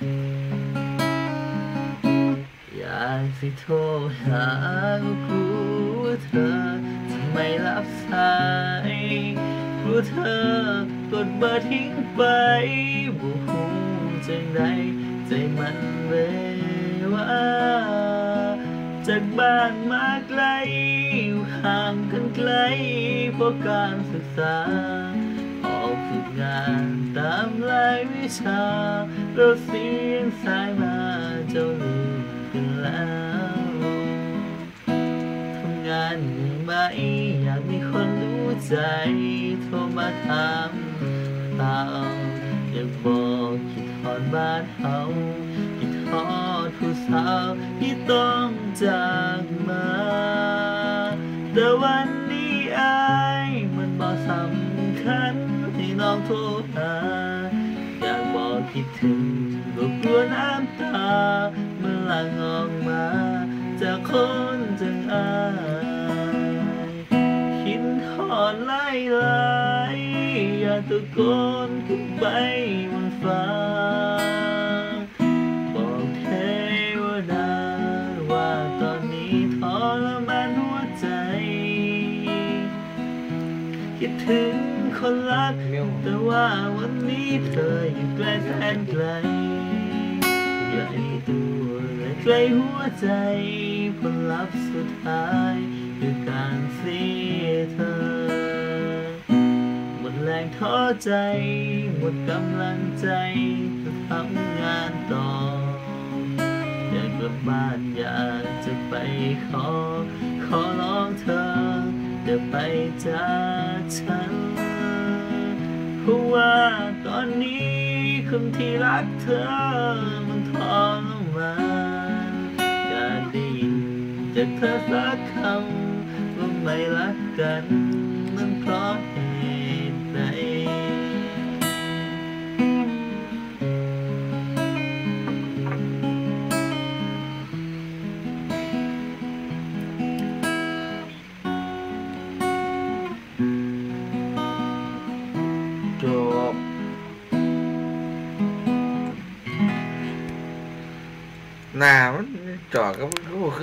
อยากสิโทรหากูเธอทำไมรับสายกูเธอกดเบอร์ทิ้งไปบ่ฮู้จังใดใจมันเลยว่าจากบ้านมาไกลอยู่ห่างกันไกลเพราะการศึกษาออกฝึกงานต วิชาเราเสียงสายมาเจ้าลืมกันแล้วทำงานเหนื่อยไหมอยากมีคนรู้ใจโทรมาถามข่าวอยากบอกคิดทอดบ้านเฮาคิดทอดผู้สาวที่ต้องจากมา แต่วันนี้อายมันบ่สำคัญให้น้องโทรหา ถึงก็กลัวน้ำตามันหลั่งออกมาจากคนจังอายคิดทอดไล่ไล่อย่าตะโกนขึ้นไปบนฟ้าบอกเทวดาว่าตอนนี้ทรมานหัวใจ คิดถึง คนรัก แต่ว่าวันนี้เธออยู่ไกลแสนไกลใกล้ตัวและใกล้หัวใจผลลัพธ์สุดท้ายคือการเสียเธอ หมดแรงท้อใจ หมดกำลังใจจะทำงานต่อ อยากกลับบ้านอยากจะไปขอ ขอร้องเธออย่าไปจากฉันเพ ราะว่าตอนนี้คนที่รักเธอมันทรมานอยากได้ยินจากเธอสักคำว่าไม่รักกันมัน nào trò cái